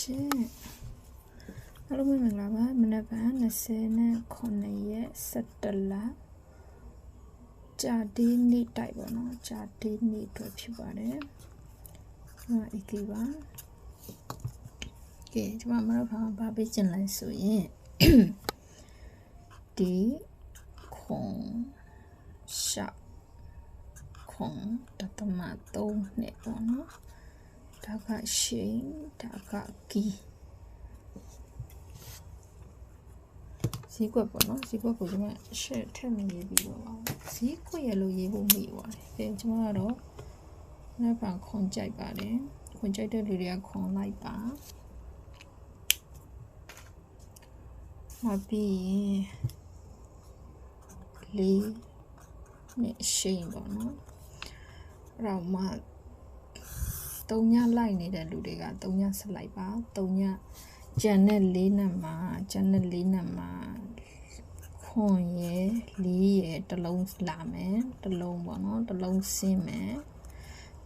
ရှင်အားလုံးပဲမင်္ဂလာပါမနက်ဖြန်29ရက်17လကြာတီးနေ့တိုက်ပါနော်ကြာတီးနေ့အတွက်ဖြစ်ပါတယ်ကျွန်မ AK ပါကဲကျွန်မမနက်ဖြန်ဘာပေးချင်လဲဆိုရင်ဒီခွန်ရှောက်ခွန်တသမ3နဲ့ပေါ့နော် ဒါကရှိန်ဒါကကီဈေးကွက်ပေါ့နော်ဈေးကွက်ကိုကျွန်မရှက်ထက်မရေးပြီးတော့ပါဈေးကွက်ရလို့ရေးဖို့မိပါတယ်အဲကျွန်မကတော့နောက်ပါခွန်ကြိုက်ပါတယ်ခွန်ကြိုက်တဲ့လူတွေကခွန်လိုက်ပါနောက်ပြီးရင်လေးနဲ့ရှိန်ပေါ့နော်အဲ့တော့မှ 3ညလိုက်နေတဲ့လူတွေက3ညဆက်လိုက်ပါ3ညကျန်တဲ့၄နံမှာကျန်တဲ့၄နံမှာခွန်ရယ်လေးရယ်တစ်လုံးလာမယ်တစ်လုံးပေါ့နော်တစ်လုံးဆင်းမယ်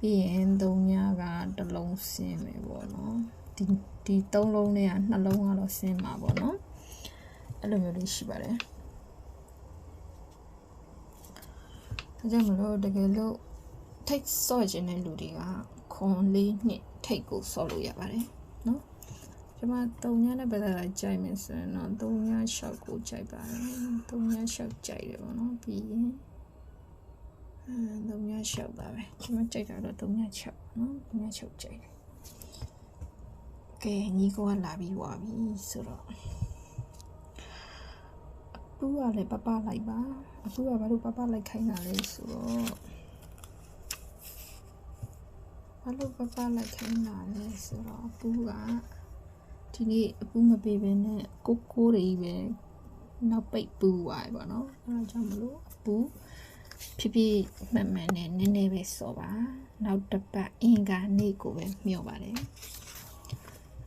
ပြီးရင်3ညကတစ်လုံးဆင်းမယ်ပေါ့နော်ဒီဒီ3လုံးနဲ့ကနှလုံးကတော့ဆင်းမှာပေါ့နော်အဲ့လိုမျိုးလေးရှိပါတယ်ဒါကြောင့်မလို့တကယ်လို့ထိတ်ဆော့ခြင်းတဲ့လူတွေက ခွန်လေးနှစ်ထိတ်ကိုဆော့လို့ရပါတယ်နော်ကျွန်မ3ညနဲ့ပတ်သက်တာကြိုက်မယ်ဆိုရင်တော့3ည6ကိုကြိုက်ပါတယ်3ည6ကြိုက်တယ်ပေါ့နော်ပြီးရင်အဲ3ည6ပါပဲကျွန်မကြိုက်တာတော့3ည6နော်3ည6ကြိုက်တယ်ကဲညီကောကလာပြီးွားပြီဆိုတော့ပူကလည်းပပလိုက်ပါအခုကဘာလို့ပပလိုက်ခိုင်းတာလဲဆိုတော့ ဘာလို့ပပလိုက်ခိုင်းတာလဲဆိုတော့အပူကဒီနေ့အပူမပေးဘဲနဲ့ကိုကိုတွေပဲနောက်ပိတ်ပူသွားပြီပေါ့နော်အဲဒါကြောင့်မလို့အပူဖြစ်ဖြစ်မှန်မှန်နဲ့နည်းနည်းပဲစော်ပါနောက်တစ်ပတ်အင်္ဂါနေ့ကိုပဲမျှော်ပါတယ်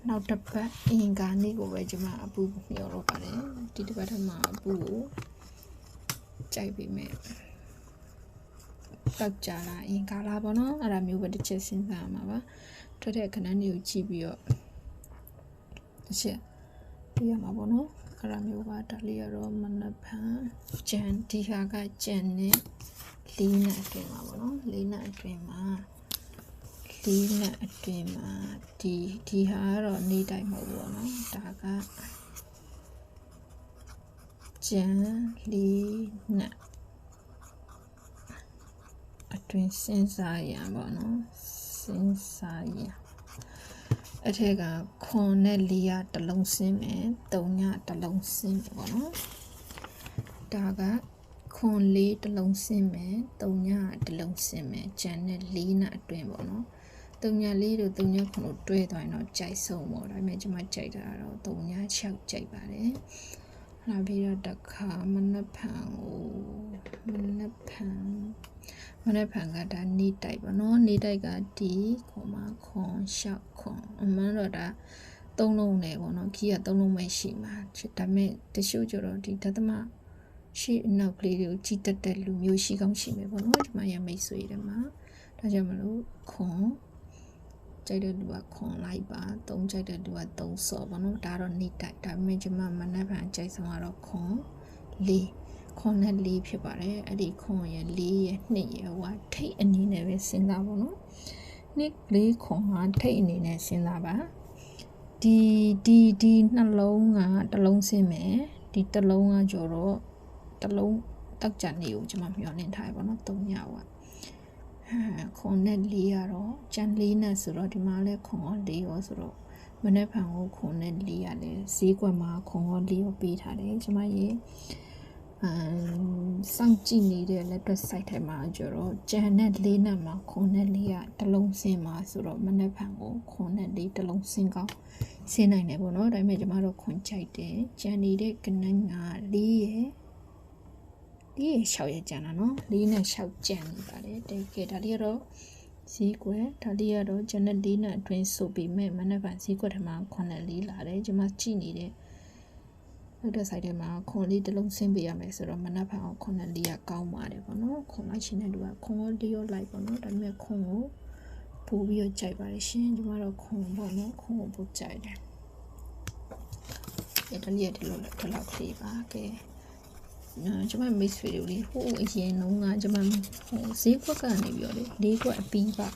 နောက်တစ်ပတ်အင်္ဂါနေ့ကိုပဲကျွန်မအပူမျှော်တော့ပါတယ်ဒီတစ်ပတ်ထမှာအပူကိုကြိုက်ပြီးမဲ့ တောက်ကြတာအင်္ဂါလာပေါ့နော်အဲ့ဒါမျိုးပဲတစ်ချက်စဉ်းစားမှာပါထွက်တဲ့ခဏလေးကိုကြည့်ပြီးတော့တစ်ချက်ပြရမှာပေါ့နော်အဲ့ဒါမျိုးပါဒါလေးကတော့မနဖန်ကြံဒီဟာကကြံနဲ့လေးနဲ့အတွင်းမှာပေါ့နော်လေးနဲ့အတွင်းမှာလေးနဲ့အတွင်းမှာဒီဒီဟာကတော့နေတိုင်းမဟုတ်ဘူးပေါ့နော်ဒါကကြံလေးနဲ့အ တွင်းစဉ်းစားရပါတော့စဉ်းစားရအထက်ကခွန်နဲ့လေးရတစ်လုံးဆင်းမယ်တုံညတစ်လုံးဆင်းမယ်ပေါ့နော်ဒါကခွန်လေးတစ်လုံးဆင်းမယ်တုံညတစ်လုံးဆင်းမယ်ကျန်တဲ့လေးနဲ့အတွင်းပေါ့နော်တုံညလေးတို့တုံညခွန်တို့တွဲသွားရင်တော့ကြိုက်ဆုံးပေါ့ဒါပေမဲ့ကျွန်မကြိုက်တာတော့တုံည6ကြိုက်ပါတယ်လာပြီးတော့တခါမနက်ဖန်ကိုမနက်ဖန် မနက်ဖန်ကဒါနေတိုက်ပေါ့နော်နေတိုက်ကဒီခွန်မခွန်ရှောက်ခွန်အမှန်တော့ဒါသုံးလုံးနဲ့ပေါ့နော်ခီးကသုံးလုံးပဲရှိမှာဒါပေမဲ့တချို့ကျတော့ဒီဒသမရှိအနောက်ကလေးတွေကိုကြီးတက်တဲ့လူမျိုးရှိကောင်းရှိမယ်ပေါ့နော်ဒီမှာရမိတ်ဆွေတွေမှာဒါကြောင့်မလို့ခွန်ကြိုက်တဲ့လူကခွန်လိုက်ပါသုံးကြိုက်တဲ့လူကသုံးစော်ပေါ့နော်ဒါတော့နေတိုက်ဒါပေမဲ့ကျွန်မမနက်ဖန်ကြိုက်ဆုံးကတော့ခွန်လေး ခွန်နဲ့လေးဖြစ်ပါတယ်အဲ့ဒီခွန်ရဲ့လေးရဲ့နှစ်ရဲ့ဟိုကထိတ်အနေနဲ့ပဲစဉ်းစားပါတော့နှစ်လေးခွန်ကထိတ်အနေနဲ့စဉ်းစားပါဒီဒီဒီနှလုံးကတစ်လုံးဆင်းမယ်ဒီတစ်လုံးကကြော်တော့တစ်လုံးတောက်ကြနေကိုကျွန်မမျှော်လင့်ထားရပါတော့၃ညဟိုကခွန်နဲ့လေးရတော့ကြံလေးနဲ့ဆိုတော့ဒီမှာလဲခွန်ရောလေးရောဆိုတော့မနေ့ဖန်ကိုခွန်နဲ့လေးရလဲဈေးကွက်မှာခွန်ရောလေးရောပေးထားတယ်ကျွန်မရေအမ် စောင့်ကြည့်နေတဲ့ letterbox site ထဲမှာကျတော့ဂျန်နဲ့လေးနဲ့မှာခွန်နဲ့လေးကတစ်လုံးစင်းမှာဆိုတော့မနေ့ဖန်ကိုခွန်နဲ့လေးတစ်လုံးစင်းကောင်းစင်းနိုင်တယ်ပေါ့နော်ဒါပေမဲ့ကျမတို့ခွန်ချိုက်တယ်ဂျန်နေတဲ့ကနန်းကလေးရဲ့လေးရဲ့6ရဲ့ဂျန်တာနော်လေးနဲ့6ဂျန်နေပါတယ်တကယ်ဒါလေးကတော့ဈေးကွက်ဒါလေးကတော့ဂျန်နဲ့လေးနဲ့အတွင်းဆိုပြီးမဲ့မနေ့ဖန်ဈေးကွက်ထဲမှာခွန်နဲ့လေးလာတယ်ကျမကြည့်နေတဲ့ နောက်တဲ့ site ထဲမှာခွန်လေးတစ်လုံးဆင်းပေးရမယ်ဆိုတော့မနက်ဖြန်အောင်ခွန်နဲ့လေးကကောင်းပါတယ်ပေါ့နော်ခွန်လိုက်ရှင်တဲ့လူကခွန်ရောလေးရောလိုက်ပေါ့နော်ဒါပေမဲ့ခွန်ကိုပို့ပြီးတော့ကြိုက်ပါတယ်ရှင်ကျမတို့ခွန်ပေါ့နော်ခွန်ကိုပို့ကြိုက်တယ်အဲ့ဒါလေးရတယ်လို့လည်းဒီလောက်ကလေးပါကဲနော်ကျမမိတ်ဆွေတို့လေးဟိုအရင်တုန်းကကျမဟိုဈေးကွက်ကနေပြီးတော့လေလေးကွက်အပီးပါ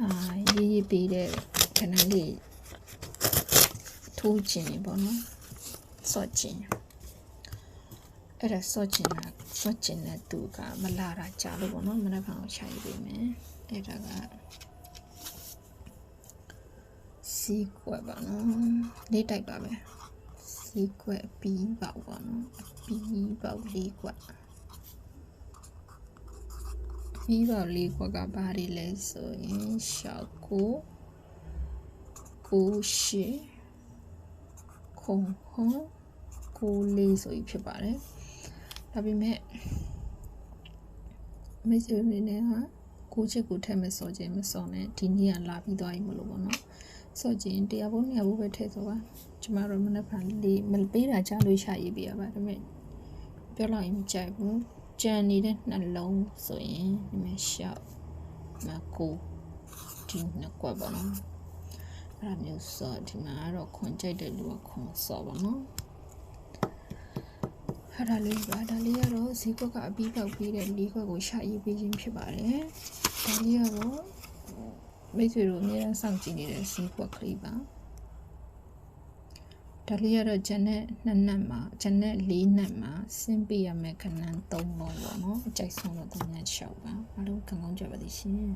အာရေးရေးပေးတဲ့ခဏလေးထိုးခြင်းပေါ့နော် စော့ခြင်းအဲ့ဒါစော့ခြင်းကစော့ခြင်းတဲ့သူကမလာတာကြာလို့ပေါ့နော်မနေ့ကအောင်ရှာရေးပေးမယ်အဲ့ဒါကစီကွက်ပါနော်လေးတိုက်ပါပဲစီကွက်အပီးပေါက်ပါနော်အပီးပေါက်လေးကွက်ပြီးတော့လေးကွက်ကဘာတွေလဲဆိုရင်ရှောက်ကိုကိုရှိခုံခုံ ကိုလေးဆိုပြီးဖြစ်ပါတယ်ဒါပေမဲ့မိတ်ဆွေအနေနဲ့ကကိုချစ်ကိုထည့်မစော်ခြင်းမစော်နဲ့ဒီနေ့ကလာပြီးသွားပြီမလို့ပေါ့နော်စော်ခြင်းတရားဖို့နေရာဖို့ပဲထည့်ဆိုပါကျမတို့မနေ့ကလေးမပေးတာကြားလို့ရှာရေးပြရပါဒါပေမဲ့ပြောလိုက်ရင်မကြိုက်ဘူးကြံနေတဲ့နှလုံးဆိုရင်ဒီမှာရှောက်မကိုဒီနှစ်ကွက်ပါနော်အဲ့ဒါမျိုးစော်ဒီမှာကတော့ခွန်ကြိုက်တဲ့လူကခွန်စော်ပါနော် အဲ့ဒါလေးပါဒါလေးကတော့ဈေးကွက်ကအပြီးပေါက်ပြီးတဲ့လေးကွက်ကိုရှာရေးပေးခြင်းဖြစ်ပါတယ်ဒါလေးကတော့မိတ်ဆွေတို့အများအားစောင့်ကြည့်နေတဲ့ဈေးကွက်ကလေးပါဒါလေးကတော့ဂျန်နဲ့နှစ်နက်မှာဂျန်နဲ့လေးနက်မှာဆင်းပေးရမယ်ခဏန်း၃ပုံပေါ့နော်အကြိုက်ဆုံးတော့၃နက်၆ပါအားလုံးကောင်းကောင်းကြပါသည်ရှင်